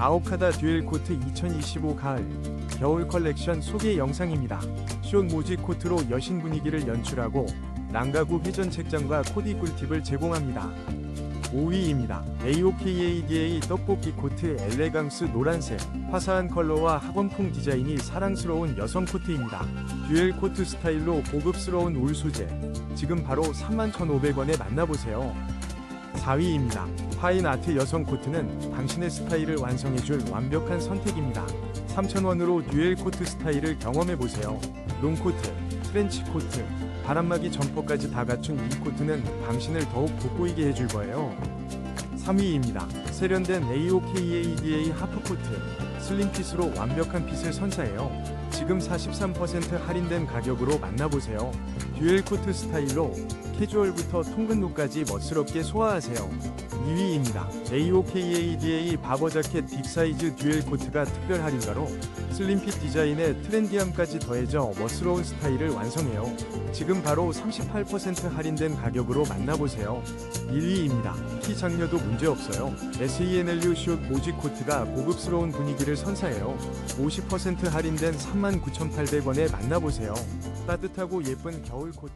아오카다 듀얼 코트 2025 가을 겨울 컬렉션 소개 영상입니다. 숏 모지 코트로 여신 분위기를 연출하고 랑가구 회전 책장과 코디 꿀팁을 제공합니다. 5위입니다. AOKADA 떡볶이 코트 엘레강스 노란색 화사한 컬러와 학원풍 디자인이 사랑스러운 여성 코트입니다. 듀얼 코트 스타일로 고급스러운 울 소재 지금 바로 31,500원에 만나보세요. 4위입니다. 파인 아트 여성 코트는 당신의 스타일을 완성해줄 완벽한 선택입니다. 3,000원으로 듀얼 코트 스타일을 경험해보세요. 롱코트, 트렌치 코트, 바람막이 점퍼까지 다 갖춘 이 코트는 당신을 더욱 돋보이게 해줄 거예요. 3위입니다. 세련된 AOKADA 하프코트, 슬림핏으로 완벽한 핏을 선사해요. 지금 43% 할인된 가격으로 만나보세요. 듀얼 코트 스타일로 캐주얼부터 통근 룩까지 멋스럽게 소화하세요. 2위입니다. AOKADA 바버 자켓 빅 사이즈 듀얼 코트가 특별 할인가로 슬림핏 디자인에 트렌디함까지 더해져 멋스러운 스타일을 완성해요. 지금 바로 38% 할인된 가격으로 만나보세요. 1위입니다. 키 장려도 문제없어요. SENLU 숏 모지 코트가 고급스러운 분위기를 선사해요. 50% 할인된 39,800원에 만나보세요. 따뜻하고 예쁜 겨울 코트.